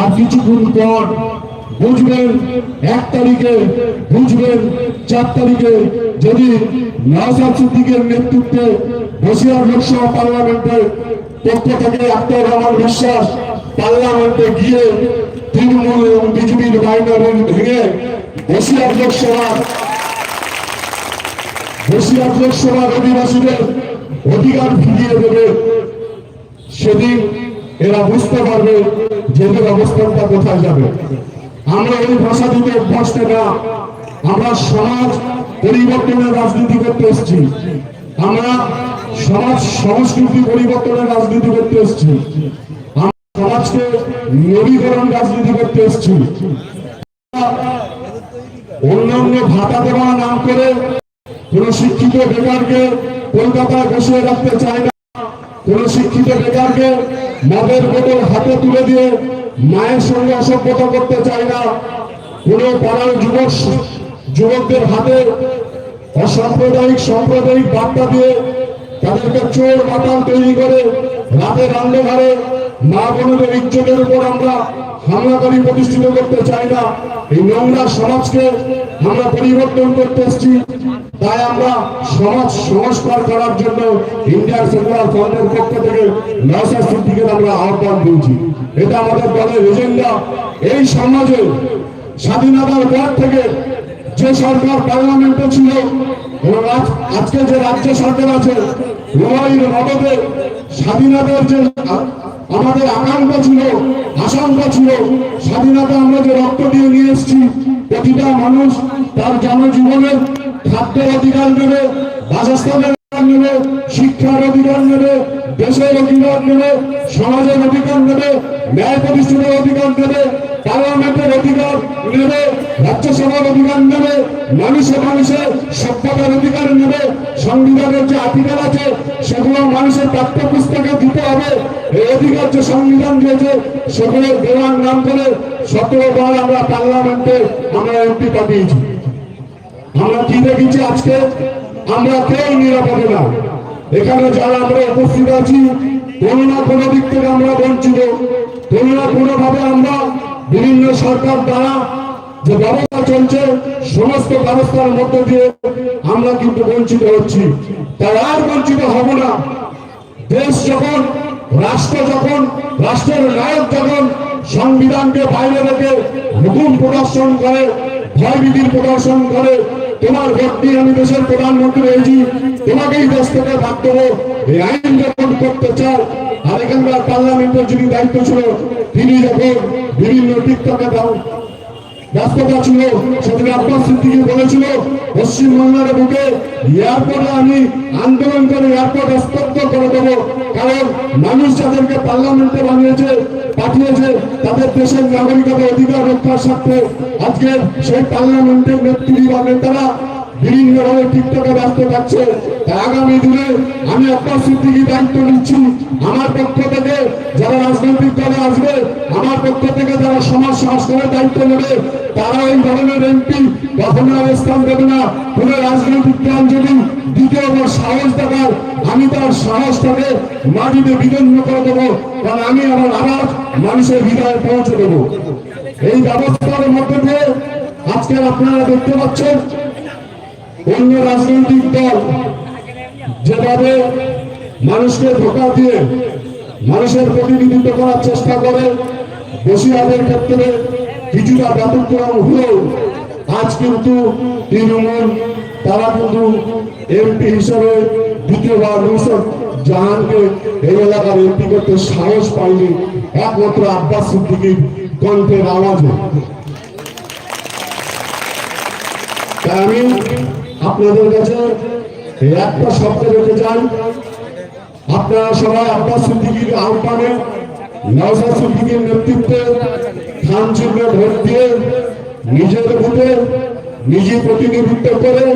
আর কিছুক্ষণ পর বুঝবেন, এক তারিখে বুঝবেন, চার তারিখে যদি নওসাদ সিদ্দিকের নেতৃত্বে বসিরহাট লোকসভা পার্লামেন্টের পক্ষ থেকে আক্তার রহমান বিশ্বাস পার্লামেন্টে গিয়ে তৃণমূল এবং বিজেপির বাইনারি ভেঙে বসিরহাট লোকসভা, বসিরহাট লোকসভার অধিবাসীদের অধিকার ফিরিয়ে দেবে সেদিন এরা বুঝতে পারবে যেদের অবস্থানটা কোথায় যাবে। আমরা এই ভাষা দিতে অভ্যস্ত না। আমরা সমাজ পরিবর্তনের রাজনীতি করতে এসেছি। আমরা সমাজ সংস্কৃতি পরিবর্তনের রাজনীতি করতে এসেছি। আমরা সমাজকে নবীকরণ রাজনীতি করতে এসেছি। অন্যান্য ভাতা দেওয়া নাম করে কোন শিক্ষিত বেকারকে কলকাতায় বসিয়ে রাখতে চায় না। কোন শিক্ষিত বেকারকে মদের বোতল হাতে তুলে দিয়ে মায়ের সঙ্গে অসভ্যতা করতে চায় না। কোন পাড়ার যুবক, যুবকদের হাতে অসাম্প্রদায়িক, সাম্প্রদায়িক বার্তা দিয়ে তাদেরকে চোর মাতাল তৈরি করে রাতের অন্ধকারে মা বোনদের ইজ্জতের উপর আমরা হামলাকারী প্রতিষ্ঠিত করতে চাই না। এই নোংরা সমাজকে আমরা পরিবর্তন করতে এসেছি। তাই আমরা সমাজ সংস্কার করার জন্য ইন্ডিয়ান সেকুলার ফ্রন্টের পক্ষ থেকে নয়সা সিদ্দিকে আমরা আহ্বান দিয়েছি। এটা আমাদের দলের এজেন্ডা। এই সমাজে স্বাধীনতার পর থেকে যে সরকার পার্লামেন্টে ছিল, এবং আজকে যে রাজ্য সরকার আছে, উভয়ের মদতে স্বাধীনতার যে আমাদের আকাঙ্ক্ষা ছিল, আশঙ্কা ছিল, স্বাধীনতা আমরা যে রক্ত দিয়ে নিয়ে এসেছি, প্রতিটা মানুষ তার জনজীবনের খাদ্যের অধিকার নেবে, বাসস্থানের অধিকার নেবে, শিক্ষার অধিকার নেবে, দেশের অধিকার নেবে, সমাজের অধিকার নেবে, ন্যায় প্রতিষ্ঠানের অধিকার নেবে। পার্লামেন্টের অধিকার নেবে, রাজ্যসভার অধিকার নেবে, মানুষে মানুষের সভ্যতার অধিকার নেবে, সংবিধানের যে অধিকার আছে, সেগুলো মানুষের পাঠ্যপুস্তকে দিতে হবে। এই অধিকার যে সংবিধান দিয়েছে সেগুলো দেওয়ার নাম করে সতেরো বার আমরা পার্লামেন্টে আমরা এমপি পাঠিয়েছি আমরা কি দেখেছি আজকে? আমরা কেউ নিরাপদে না। এখানে যারা আমরা উপস্থিত আছি, কোনো না কোনো দিক থেকে আমরা বঞ্চিত। কোনো না কোনো ভাবে আমরা বিভিন্ন সরকার দ্বারা যে ব্যবস্থা চলছে, সমস্ত ব্যবস্থার মধ্যে দিয়ে আমরা কিন্তু বঞ্চিত হচ্ছি। তাই আর বঞ্চিত হব না। দেশ যখন, রাষ্ট্র যখন, রাষ্ট্রের নায়ক যখন সংবিধানকে বাইরে রেখে হুকুম প্রদর্শন করে, ভয়ভীতির প্রদর্শন করে তোমার ভোট দিয়ে আমি দেশের প্রধানমন্ত্রী হয়েছি। তোমাকেই দেশ থেকে ভাগ দেবো। এই আইন যখন করতে চাও আর এখানকার পার্লামেন্টের যিনি দায়িত্ব ছিল, তিনি যখন বিভিন্ন টিকটকে দাও ব্যস্ততা ছিল সেদিন আব্বাস সিদ্দিকি বলেছিল পশ্চিমবঙ্গের বুকে এয়ারপোর্টে আমি আন্দোলন করে এয়ারপোর্ট স্তব্ধ করে দেবো। কারণ মানুষ যাদেরকে পার্লামেন্টে বানিয়েছে, পাঠিয়েছে, তাদের দেশের নাগরিকতা অধিকার রক্ষার স্বার্থে আজকের সেই পার্লামেন্টের নেত্রী বা নেতারা বিভিন্নভাবে টিকটকে ব্যস্ত থাকছে। আগামী দিনে আমি আব্বাস সিদ্দিকি দায়িত্ব নিচ্ছি। আমার পক্ষ থেকে যারা রাজনৈতিক দলে আসবে, আমার পক্ষ থেকে যারা সমাজ সংস্কারের দায়িত্ব নেবে, তারা এই ধরনের এমপি কখনো আর স্থান দেবে না। কোন রাজনৈতিক দল যদি দ্বিতীয়বার সাহস দেখায়, আমি তার সাহসটাকে মাটিতে বিদন্ন করে দেবো। কারণ আমি আমার আওয়াজ মানুষের হৃদয়ে পৌঁছে দেবো। এই ব্যবস্থার মধ্যে দিয়ে আজকে আপনারা দেখতে পাচ্ছেন অন্য রাজনৈতিক দল যেভাবে মানুষকে ধোকা দিয়ে মানুষের প্রতিনিধিত্ব করার চেষ্টা করে, বসিরহাটের ক্ষেত্রে কিছুটা ব্যতিক্রম হলেও আজ কিন্তু তৃণমূল, তারা কিন্তু এমপি হিসেবে দ্বিতীয়বার নুসরত জাহানকে এই এলাকার এমপি করতে সাহস পায়নি, একমাত্র আব্বাস সিদ্দিকির কণ্ঠের আওয়াজে। আমি আপনাদের কাছে একটা শব্দ রেখে আপনারা সবাই আব্বাস সিদ্দিকির আহ্বানে সিদ্দিকির নেতৃত্বে খান চিহ্নে ভোট দিয়ে নিজের নিজে প্রতিনিধিত্ব করে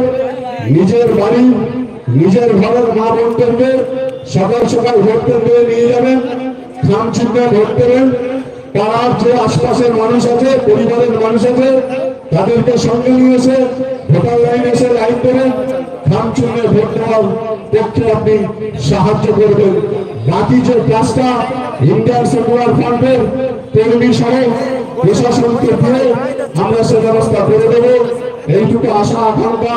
নিজের বাড়ি, নিজের ঘরের মা সকাল সকাল ভোট নিয়ে যাবেন খান চিহ্নে ভোট যে আশপাশের মানুষ আছে, পরিবারের মানুষ আছে তাদেরকে সঙ্গে নিয়ে এসে ভোটার লাইনে এসে লাইন দেবেন। খাম চিহ্নে ভোট দেওয়ার পক্ষে আপনি সাহায্য করবেন। বাকি যে কাজটা ইন্ডিয়ান সেকুলার ফ্রন্টের কর্মী সহ প্রশাসনকে দিয়ে আমরা সে ব্যবস্থা করে দেব। এইটুকু আশা, আকাঙ্ক্ষা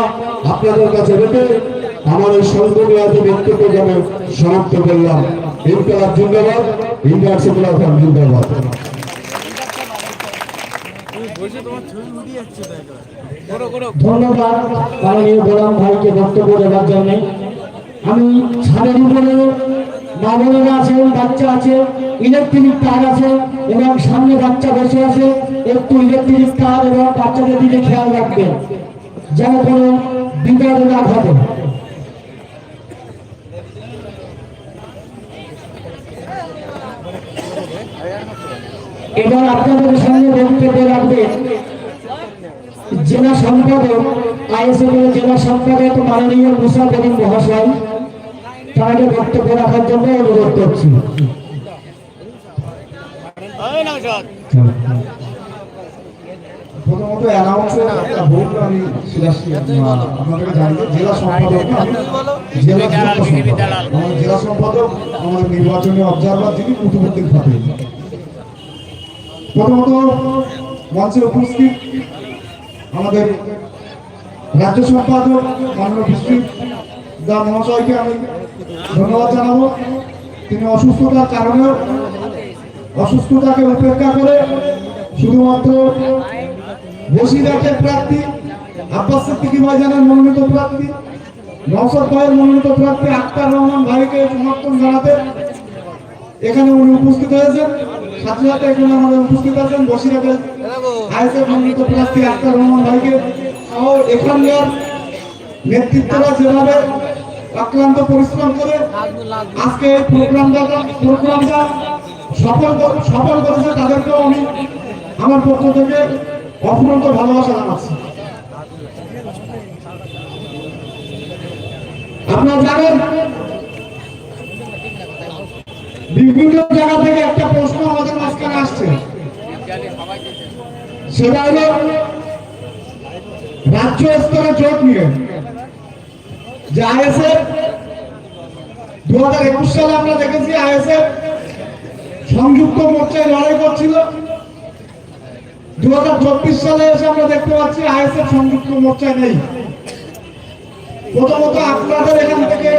আপনাদের কাছে রেখে আমার এই আজ বক্তব্য যেন সমাপ্ত করলাম। ইনকালাব জিন্দাবাদ ইন্ডিয়ান সেকুলার ফ্রন্ট জিন্দাবাদ। ধন্যবাদ মাননীয় গোলাম ভাইকে বক্তব্য দেওয়ার জন্য। আমি ছাদের উপরে মা বোনেরা আছে বাচ্চা আছে ইলেকট্রিক তার আছে এবং সামনে বাচ্চা বসে আছে একটু ইলেকট্রিক তার এবং বাচ্চাদের দিকে খেয়াল রাখবেন। যেন কোনো বিপদ না ঘটে। এবার আপনাদের সঙ্গে বক্তব্য রাখবেন জেলা সম্পাদক আইএসএফ এর জেলা সম্পাদক মাননীয় মুসা করিম মহাশয়। তাকে বক্তব্য রাখার জন্য অনুরোধ করছি। প্রথমত অ্যানাউন্সের একটা ভোট আমি আপনাদেরকে জানি জেলা সম্পাদক জেলা জেলা আমাদের নির্বাচনী অবজারভার যিনি কুতুবুদ্দিন ফাতিল প্রথমত মঞ্চে উপস্থিত আমাদের রাজ্য সম্পাদক মাননীয় ডিস্ট্রিক্ট দা মহাশয়কে আমি ধন্যবাদ জানাব। তিনি অসুস্থতার কারণে অসুস্থতাকে উপেক্ষা করে শুধুমাত্র বসিরহাটের প্রার্থী, আব্বাস সিদ্দিকী ভাইজানের মনোনীত প্রার্থী, নওশাদ ভাইয়ের মনোনীত প্রার্থী আক্তার রহমান ভাইকে সমর্থন জানাতে এখানে উনি উপস্থিত হয়েছেন। সাথে এখানে আমাদের উপস্থিত আছেন বসিরহাটের আইএসএফ মনোনীত প্রার্থী আক্তার রহমান ভাইকে। সহ এখানকার নেতৃত্বরা যেভাবে অক্লান্ত পরিশ্রম করে আজকে এই প্রোগ্রামটা প্রোগ্রামটা সফল সফল করেছে তাদেরকেও আমি আমার পক্ষ থেকে অফুরন্ত ভালোবাসা জানাচ্ছি। আপনারা জানেন বিভিন্ন জায়গা থেকে একটা প্রশ্ন আমাদের মাঝখানে আসছে। সেটা হলো, রাজ্য স্তরে জোট যে আইএসএফ দু হাজার একুশ সালে আমরা দেখেছি আইএসএফ সংযুক্ত মোর্চায় লড়াই করছিল। দু হাজার চব্বিশ সালে এসে আমরা দেখতে পাচ্ছি আইএসএফ সংযুক্ত মোর্চায় নেই। প্রথমত আপনাদের এখান থেকে,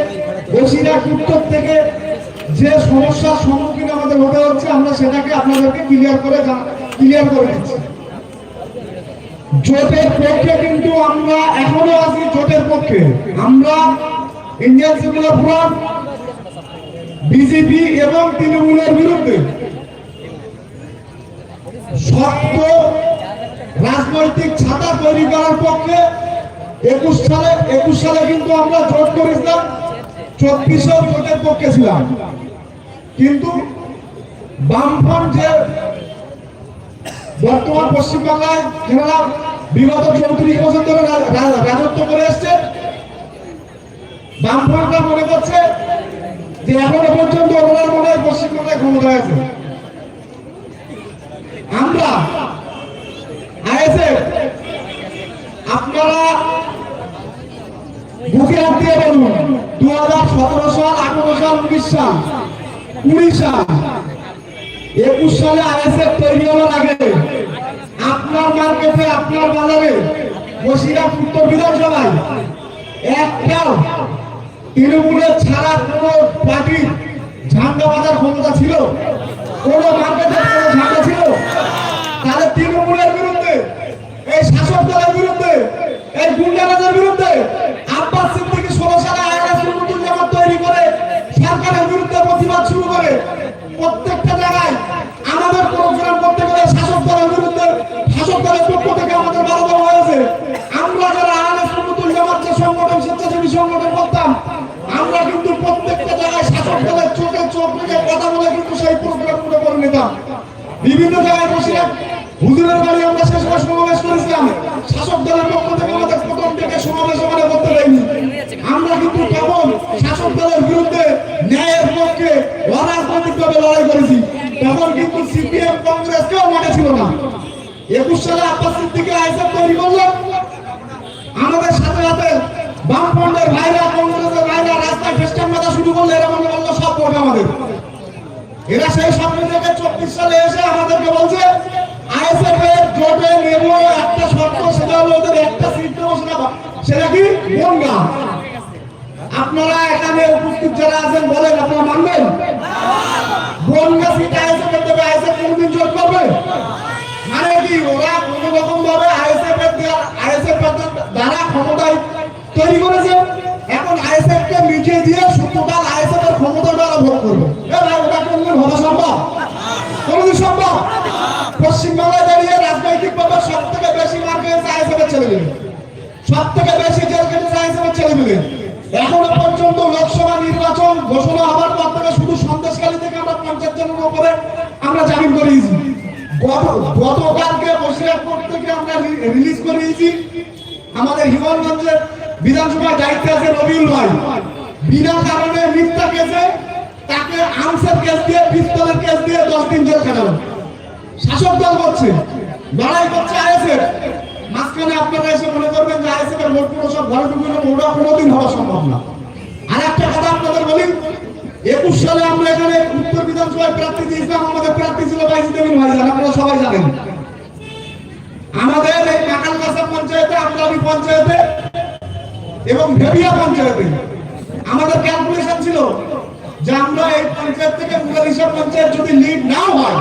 বসিরহাট উত্তর থেকে যে সমস্যার সম্মুখীন আমাদের হতে হচ্ছে, আমরা সেটাকে আপনাদেরকে ক্লিয়ার করে ক্লিয়ার করে দিচ্ছি। জোটের পক্ষে কিন্তু আমরা এখনও আছি, জোটের পক্ষে। আমরা ইন্ডিয়ান সেকুলার ফ্রন্ট বিজেপি এবং তৃণমূলের বিরুদ্ধে শক্ত রাজনৈতিক ছাতা তৈরি করার পক্ষে একুশ সালে একুশ সালে কিন্তু আমরা জোট করেছিলাম, চব্বিশেও জোটের পক্ষে ছিলাম। কিন্তু বামফ্রন্ট যে বর্তমান পশ্চিমবাংলায় বিগত চৌত্রিশ বছর ধরে রাজত্ব করে এসছে, বামফ্রন্টরা মনে করছে যে এখনও পর্যন্ত ওনার মনে হয় পশ্চিমবাংলায় ক্ষমতা আছে। আমরা, আইএসএফ, আপনারা বুকে হাত দিয়ে বলুন দু হাজার সতেরো সাল, আঠারো সাল, উনিশ সাল একুশ সালে আইএসএফ তৈরি হওয়ার আগে আপনার মার্কেটে আপনার বাজারে বসিরহাট উত্তর বিধানসভায় একটাও তৃণমূলের ছাড়া কোনো পার্টির ঝান্ডা বাজার ক্ষমতা ছিল? কোন মার্কেটে কোনো ঝান্ডা ছিল? তাহলে তৃণমূলের বিরুদ্ধে, এই শাসক দলের বিরুদ্ধে, এই গুন্ডারাজের বিরুদ্ধে প্রতিবাদ শুরু করে প্রত্যেকটা জায়গায় আমাদের প্রোগ্রাম করতে গেলে শাসক দলের বিরুদ্ধে, শাসক দলের পক্ষ থেকে আমাদের বাধা হয়েছে। আমরা যারা আইএস নতুন জামাত যে সংগঠন, স্বেচ্ছাসেবী সংগঠন করতাম, আমরা কিন্তু প্রত্যেকটা জায়গায় শাসক দলের চোখে চোখ রেখে কথা বলে কিন্তু সেই প্রোগ্রামগুলো করে নিতাম। বিভিন্ন জায়গায় বসে হুজুরের বাড়ি আমরা সময় সমাবেশ করেছিলাম। শাসক দলের পক্ষ থেকে আমাদের প্রথম থেকে ওখানে করতে দেয়নি আমরা কিন্তু তখন শাসক দলের বিরুদ্ধে ন্যায়ের পক্ষে অরাজনৈতিকভাবে লড়াই করেছি। তখন কিন্তু সিপিএম কংগ্রেস কেউ মাঠে ছিল না। একুশ সালে আব্বাস সিদ্দিকে আইসব তৈরি করল। আমাদের সাথে সাথে বামফ্রন্টের ভাইরা, কংগ্রেসের ভাইরা রাস্তায় খ্রিস্টান মাথা শুরু করলে। এরা মনে করল সব ভোট আমাদের। এরা সেই সামনে থেকে চব্বিশ সালে এসে আমাদেরকে বলছে আইএসএফ এর জোটে একটা শর্ত, সেটা হলো ওদের একটা সিট দেবো, সেটা সেটা কি? আপনারা এখানে উপস্থিত যারা আছেন, বলেন, আপনারা মানবেন? বনগাঁ সিট আইএসএফ এর দেবে কোনদিন জোট করবে মানে কি, ওরা কোন রকম ভাবে আইএসএফ আইএসএফ দ্বারা ক্ষমতায় তৈরি করেছে। এখন আইএসএফ কে দিয়ে সত্যকাল আইএসএফ এর ক্ষমতা দ্বারা ভোট করবে। ওটা কোনদিন হওয়া সম্ভব? কোনদিন সম্ভব? পশ্চিমবাংলায় দাঁড়িয়ে রাজনৈতিক ভাবে সব থেকে বেশি মার খেয়েছে আইএসএফ এর ছেলে সব থেকে বেশি জেল কেটেছে আইএসএফ এর ছেলে এখনও পর্যন্ত লোকসভা নির্বাচন ঘোষণা হওয়ার পর থেকে শুধু সন্দেশখালী থেকে আমরা পঞ্চাশ জনের উপরে আমরা জামিন করিয়েছি গতকালকে বসিরহাট থেকে আমরা রিলিজ করিয়েছি আমাদের হিমালগঞ্জের বিধানসভায় দায়িত্বে আছে রবিউল ভাই। বিনা কারণে মিথ্যা কেসে তাকে আনসার কেস দিয়ে পিস্তলের কেস দিয়ে দশ দিন জেল কাটালো শাসক দল করছে, লড়াই করছে আইএসএফ। মাঝখানে আপনারা এসে মনে করবেন যে আইএসএফ এর ভোট পুরো সব ঘরে ঢুকে নেব, ওটা কোনোদিন হওয়া সম্ভব না। আর একটা কথা আপনাদের বলি, একুশ সালে আমরা এখানে উত্তর বিধানসভায় প্রার্থী দিয়েছিলাম, আমাদের প্রার্থী ছিল বাইশ দেবিন ভাইজান, আপনারা সবাই জানেন। আমাদের এই কাকাল কাছা পঞ্চায়েতে আমলারি পঞ্চায়েতে এবং ভেবিয়া পঞ্চায়েতে আমাদের ক্যালকুলেশন ছিল যে আমরা এই পঞ্চায়েত থেকে মুরালিশা পঞ্চায়েত যদি লিড না হয়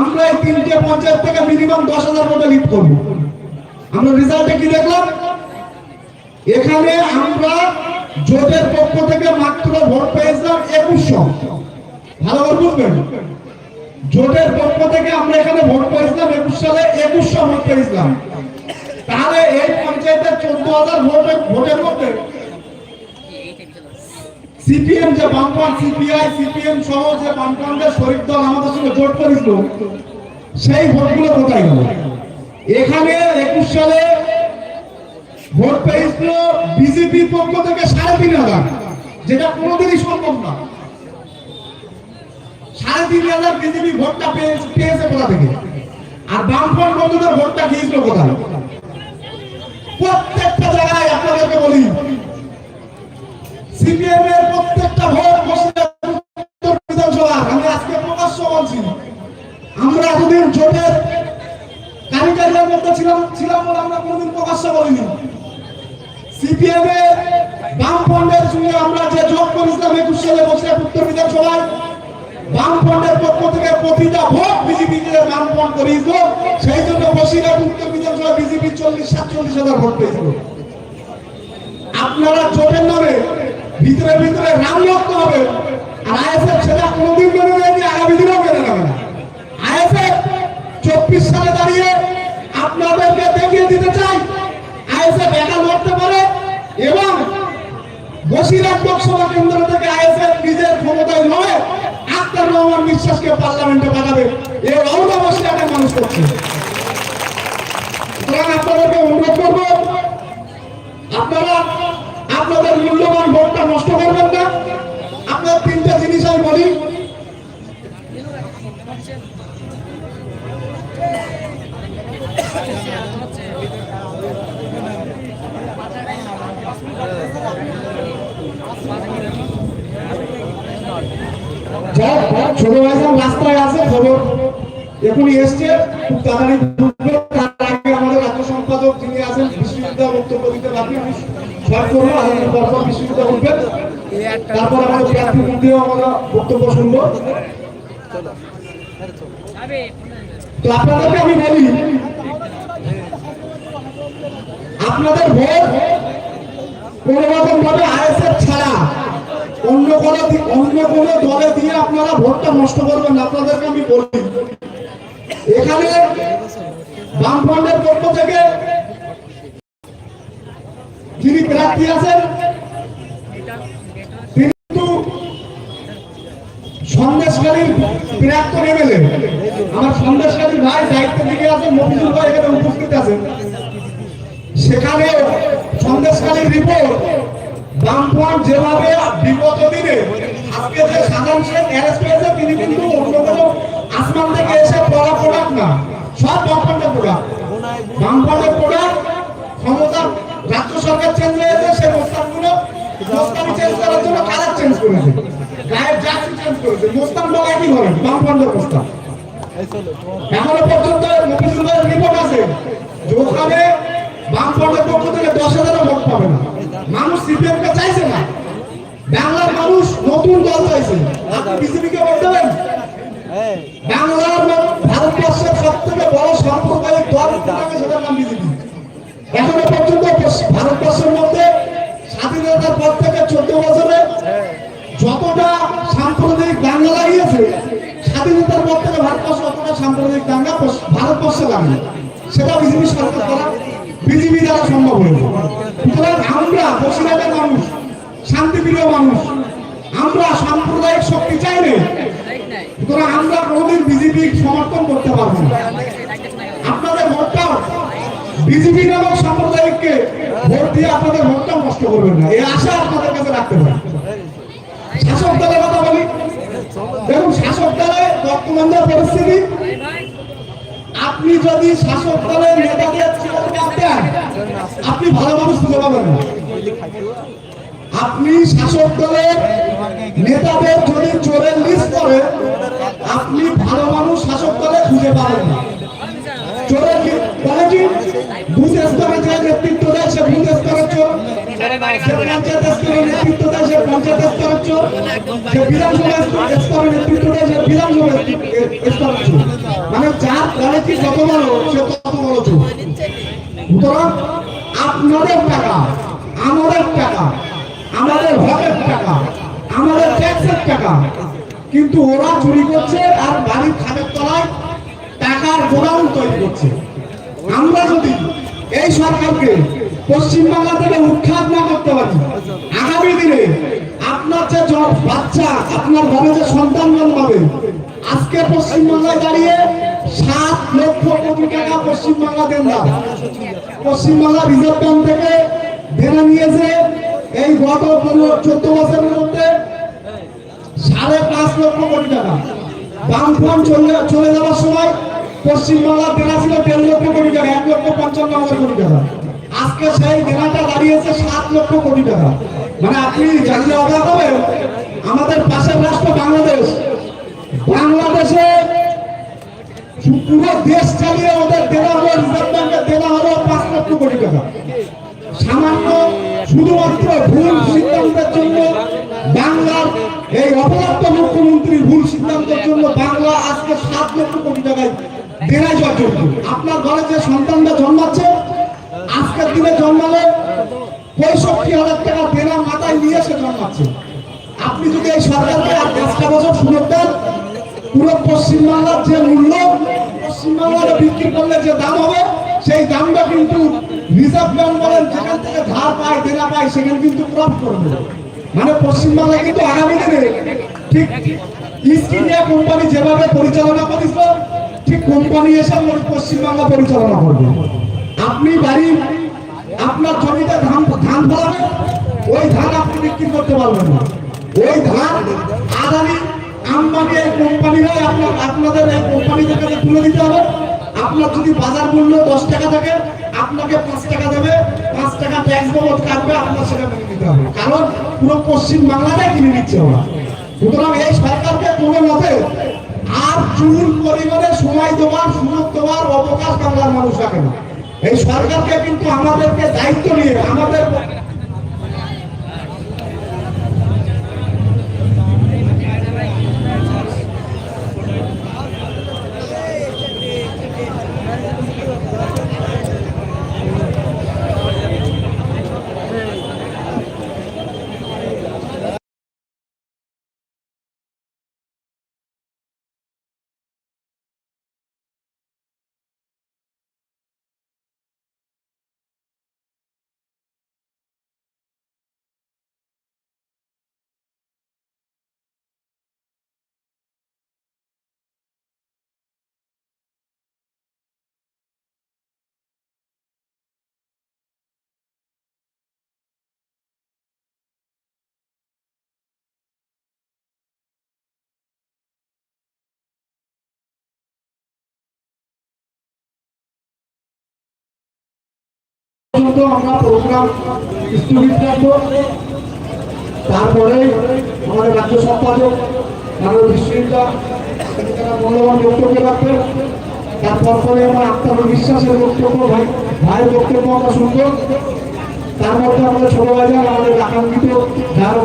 আমরা এই তিনটে পঞ্চায়েত থেকে মিনিমাম দশ হাজার ভোটে লিড করব। আমরা রেজাল্টে কি দেখলাম? এখানে আমরা জোটের পক্ষ থেকে মাত্র ভোট পেয়েছিলাম একুশশো। ভালো করে বুঝবেন? জোটের পক্ষ থেকে আমরা এখানে ভোট পেয়েছিলাম একুশ সালে একুশশো ভোট পেয়েছিলাম। তাহলে এই পঞ্চায়েতের চোদ্দ হাজার ভোটের ভোটের সিপিএম যে বামফ্রন্ট সিপিআই, সিপিএম সহ যে বামফ্রন্টের শরীর দল আমাদের সঙ্গে জোট করেছিল, সেই ভোটগুলো কোথায় গেল? এখানে একুশ সালে ভোট পেয়েছিল বিজেপির পক্ষ থেকে সাড়ে তিন হাজার, যেটা কোনোদিনই সম্ভব না। সাড়ে তিন হাজার বিজেপি ভোটটা পেয়েছে কোথা থেকে? আর বামফ্রন্ট বন্ধুদের ভোটটা গিয়েছিল কোথায়? প্রত্যেকটা জায়গায় আপনাদেরকে বলি আজকে প্রকাশ্য আমরা এতদিন জোটের কারিগরের মধ্যে যে যোগ করেছিলাম একুশ সালে বসিরহাট উত্তর বিধানসভায়, বামফ্রন্টের পক্ষ থেকে প্রতিটা ভোট বিজেপি কে বামফ্রন্ট করিয়েছিল। সেই জন্য বসিরহাট উত্তর বিধানসভা বিজেপি চল্লিশ সাতচল্লিশ হাজার ভোট পেয়েছিল। আপনারা জোটের নামে ভিতরে ভিতরে রাম রক্ত হবে। আর আইএসএফ সেটা কোনোদিন মেনে নেয়নি আগামী দিনেও মেনে নেবে না। আইএসএফ চব্বিশ সালে দাঁড়িয়ে আপনাদেরকে দেখিয়ে দিতে চাই, আইএসএফ একা লড়তে পারে এবং বসিরহাট লোকসভা কেন্দ্র থেকে আইএসএফ নিজের ক্ষমতায় নয় আক্তার রহমান বিশ্বাসকে পার্লামেন্টে পাঠাবে। এই রওনা বসিরহাটের মানুষ করছে। আপনাদেরকে অনুরোধ করব, আপনারা আপনাদের মূল্যবান ভোটটা নষ্ট করবেন না। আপনার তিনটা জিনিস আমি বলি। ছোট ভাইজান রাস্তায় আছে, খবর। এখনই এসছে, খুব তাড়াতাড়ি বলি, আপনাদের ভোট কোন রকম ভাবে আইএসএফ ছাড়া অন্য কোনো অন্য কোনো দলে দিয়ে আপনারা ভোটটা নষ্ট করবেন আপনাদেরকে আমি বলি, এখানে বামফ্রন্টের পক্ষ থেকে যিনি প্রার্থী আছেন তিনি কিন্তু সন্দেশকালীর প্রাক্তন এমএলএ, আমার সন্দেশকালীর ভাই দায়িত্ব দিকে আছেন, মফিজুল ভাই এখানে উপস্থিত আছেন। সেখানে সন্দেশকালীর রিপোর্ট, বামফ্রন্ট যেভাবে বিগত দিনে আজকে যে সাধারণ শেখ অ্যারেস্ট হয়েছে, তিনি কিন্তু অন্য কোনো আসমান থেকে এসে পড়া প্রোডাক্ট না। সব বামফ্রন্টের প্রোডাক্ট বামফ্রন্টের প্রোডাক্ট ক্ষমতা রাজ্য সরকার চেঞ্জ হয়েছে সেই প্রস্তাবগুলো প্রস্তাব চেঞ্জ করার জন্য কালার চেঞ্জ করেছে। গায়ের জার্সি চেঞ্জ করেছে। মোস্তান বলা কি বলেন বামফ্রন্টের মোস্তান এখনও পর্যন্ত মফিজুলের রিপোর্ট আছে। যে ওখানে বামফ্রন্টের পক্ষ থেকে দশ হাজারও ভোট পাবে না। মানুষ সিপিএম কে চাইছে না। বাংলার মানুষ নতুন দল চাইছে। আপনি বিজেপি কে ভোট দেবেন? বাংলার ভারতবর্ষের সব থেকে বড় সাম্প্রদায়িক দল সেটার নাম বিজেপি এখনও পর্যন্ত ভারতবর্ষের মধ্যে স্বাধীনতার পর থেকে চোদ্দ বছরে যতটা সাম্প্রদায়িক দাঙ্গা লাগিয়েছে, স্বাধীনতার পর থেকে ভারতবর্ষ অতটা সাম্প্রদায়িক দাঙ্গা ভারতবর্ষে লাগে সেটা বিজেপি সরকার দ্বারা, বিজেপি দ্বারা সম্ভব হয়েছে। সুতরাং আমরা বসিরহাটের মানুষ, শান্তিপ্রিয় মানুষ, আমরা সাম্প্রদায়িক শক্তি চাই না। সুতরাং আমরা কোনোদিন বিজেপি সমর্থন করতে পারব আপনাদের ভোটটাও বিজেপি নামক সাম্প্রদায়িককে ভোট দিয়ে আপনাদের ভোটটাও নষ্ট করবেন না। এই আশা আপনাদের কাছে রাখতে পারেন শাসক দলের কথা বলি। দেখুন, শাসক দলে বর্তমান যে পরিস্থিতি, আপনি যদি শাসক দলের নেতাদের দেন আপনি ভালো মানুষ খুঁজে পাবেন না। আপনি শাসক দলের নেতাদের যদি চোরের লিস্ট করেন, আপনি ভালো মানুষ শাসক দলে খুঁজে পাবেন না। চোরের কি বুথ স্তরে যে নেতৃত্ব দেয় সে বুথ স্তরের চোর পঞ্চায়েত স্তরে নেতৃত্ব দেয় সে পঞ্চায়েত স্তরের চোর বিধানসভা স্তরে নেতৃত্ব দেয় সে বিধানসভা স্তরের চোর মানে যার কোয়ালিটি যত বড়, সে তত বড় সুতরাং আপনাদের টাকা, আমাদের টাকা, আমাদের ভোটের টাকা, আমাদের ট্যাক্সের টাকা, কিন্তু ওরা চুরি করছে আর বাড়ির খাদের তলায় টাকার গোডাউন তৈরি করছে। আমরা যদি এই সরকারকে পশ্চিমবাংলা থেকে উৎখাত না করতে পারি, আগামী দিনে আপনার যে বাচ্চা, আপনার ঘরে যে সন্তান জন্মাবে, আজকে পশ্চিমবাংলায় দাঁড়িয়ে সাত লক্ষ কোটি টাকা পশ্চিমবাংলা দেনদার পশ্চিমবাংলা রিজার্ভ ব্যাংক থেকে দেনা নিয়েছে এই গত চোদ্দ বছরের মধ্যে সাড়ে পাঁচ লক্ষ কোটি টাকা। বামফ্রন্ট চলে চলে যাওয়ার সময় পশ্চিমবাংলার দেনা ছিল দেড় লক্ষ কোটি টাকা, এক লক্ষ পঞ্চান্ন হাজার কোটি টাকা। আজকে সেই দেনাটা দাঁড়িয়েছে সাত লক্ষ কোটি টাকা। মানে আপনি জানলে অবাক হবেন, আমাদের পাশের রাষ্ট্র বাংলাদেশ। বাংলাদেশে পুরো দেশ চালিয়ে ওদের দেনা হলো, রিজার্ভ ব্যাংকের দেনা হলো পাঁচ লক্ষ কোটি টাকা। সামান্য শুধুমাত্র ভুল সিদ্ধান্তের জন্য বাংলার এই অপরাধ মুখ্যমন্ত্রীর ভুল সিদ্ধান্তের জন্য বাংলা আজকে সাত লক্ষ কোটি টাকায় জর্জরিত আপনার ঘরে যে সন্তানটা জন্মাচ্ছে, আজকের দিনে জন্মালে পঁয়ষট্টি হাজার টাকা দেনা মাথায় নিয়ে সে জন্মাচ্ছে। আপনি যদি এই সরকারকে আর পাঁচটা বছর সুযোগ দেন, পুরো পশ্চিমবাংলার যে মূল্য পশ্চিমবাংলার বিক্রি করলে যে দাম হবে, সেই দামটা কিন্তু রিজার্ভ ব্যাংক বলেন, যেখান থেকে ধার পায়, দেনা পায়, সেখানে কিন্তু ক্রপ করবে। মানে পশ্চিমবাংলা কিন্তু আগামী দিনে ঠিক ইস্ট ইন্ডিয়া কোম্পানি যেভাবে পরিচালনা করেছিল ঠিক কোম্পানি এসে আমাদের পশ্চিমবাংলা পরিচালনা করবে? আপনি বাড়ি, আপনার জমিতে ধান ধান ফলাবেন ওই ধান আপনি বিক্রি করতে পারবেন না। ওই ধান আদানি, আম্বানি এই কোম্পানি হয় আপনার, আপনাদের এই কোম্পানি থেকে তুলে দিতে হবে। আপনার যদি বাজার মূল্য দশ টাকা থাকে, আপনাকে পাঁচ টাকা দেবে, পাঁচ টাকা ট্যাক্স বাবদ কাটবে, আপনার সেটা মেনে নিতে হবে। কারণ পুরো পশ্চিম বাংলাটাই কিনে নিচ্ছে ওরা। সুতরাং এই সরকারকে কোনো মতে আর চুল পরিবারে সময় দেওয়ার, সুযোগ দেওয়ার অবকাশ বাংলার মানুষ রাখে না। এই সরকারকে কিন্তু আমাদেরকে দায়িত্ব নিয়ে, আমাদের আমরা প্রোগ্রাম স্থগিত রাখব। তারপরে আমাদের রাজ্য সম্পাদক আমাদের বিশ্বজিৎদা তারা মূল্যবান বক্তব্য রাখবেন। তারপর পরে আমার আত্মার বিশ্বাসের বক্তব্য, ভাই, ভাইয়ের বক্তব্য আমরা শুনব। তার মধ্যে আমাদের ছোট বাজার আমাদের আকাঙ্ক্ষিত যার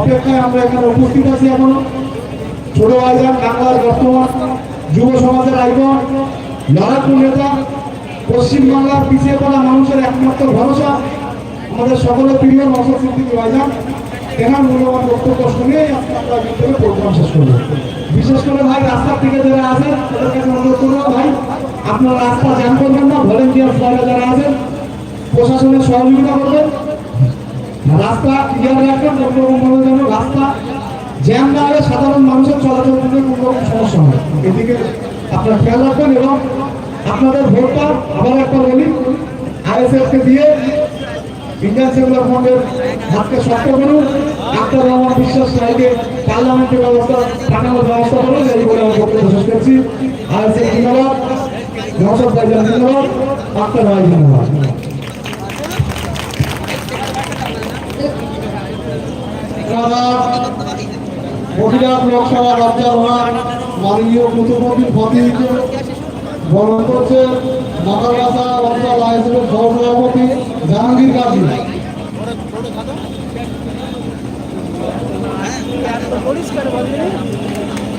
অপেক্ষায় আমরা এখানে উপস্থিত আছি এখনও। ছোট বাজার বাংলার বর্তমান যুব সমাজের আইকন, লড়াকু নেতা পশ্চিমবাংলার পিছিয়ে পড়া মানুষের একমাত্র ভরসা আমাদের সকলের প্রিয় নসর সিদ্দিকী ভাইজান। তেনার মূল্যবান বক্তব্য শুনে ভিতরে প্রোগ্রাম শেষ করব। বিশেষ করে ভাই, রাস্তার থেকে যারা আছেন তাদের কাছে অনুরোধ করব, ভাই, আপনারা রাস্তা জ্যাম করবেন না, ভলেন্টিয়ার ফ্লাইটে যারা আছেন প্রশাসনের সহযোগিতা করবেন। রাস্তা ক্লিয়ার রাখবেন কোনো রকম যেন রাস্তা জ্যাম না হলে সাধারণ মানুষের চলাচল করতে কোনো রকম সমস্যা হয় এদিকে আপনারা খেয়াল রাখবেন এবং আপনাদের ভোটটা আবার একটা বলি আইএসএফ কে দিয়ে ইন্ডিয়ান সেকুলার ফ্রন্টের হাতকে শক্ত করুন। আক্তার রহমান বিশ্বাস রায়কে পার্লামেন্টের ব্যবস্থা, পাঠানোর ব্যবস্থা করুন। এই বলে আমি বক্তব্য শেষ করছি। আইএসএফ জিন্দাবাদ নওশাদ ভাইজান জিন্দাবাদ আক্তার ভাই জিন্দাবাদ বহিরাট লোকসভা রাজ্যসভার মাননীয় প্রতিমন্ত্রী ফতিক বরণ করছে মাথাগাছা অঞ্চল আইসিএফের সহসভাপতি জাহাঙ্গীর কাজী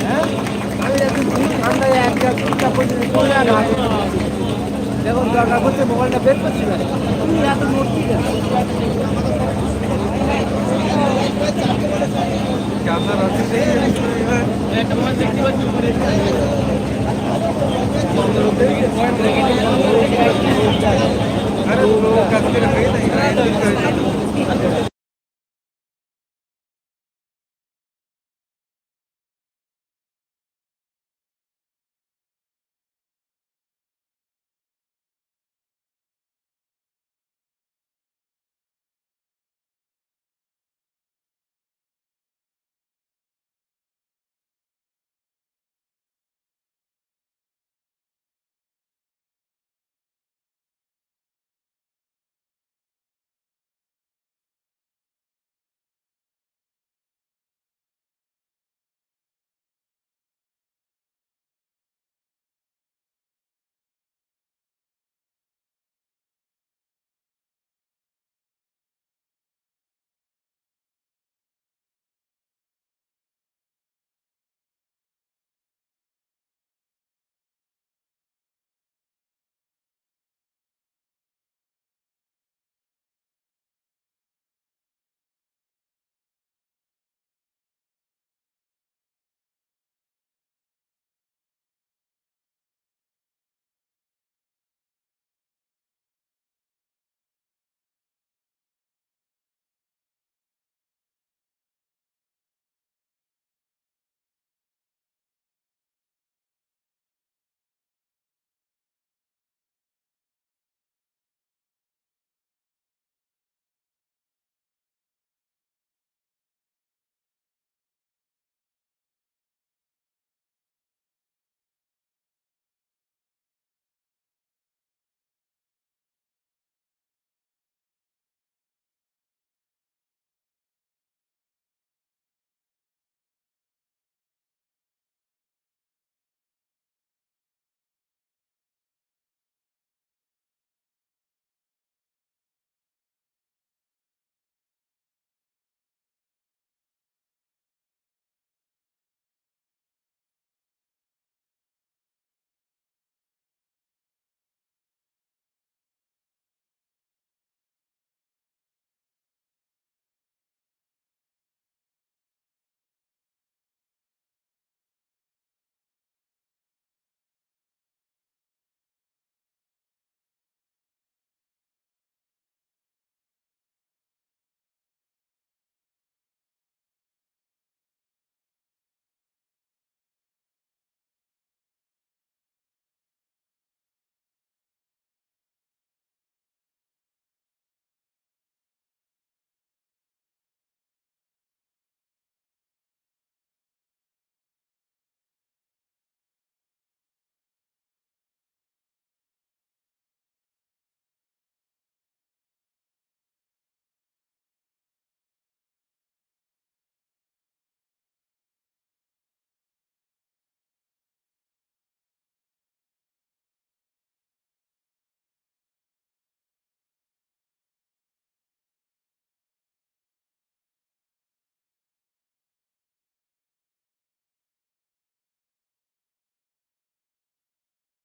হ্যাঁ যখন দরকার করছে মোবাইলটা বের করছি না তুমি এত মূর্তি কেন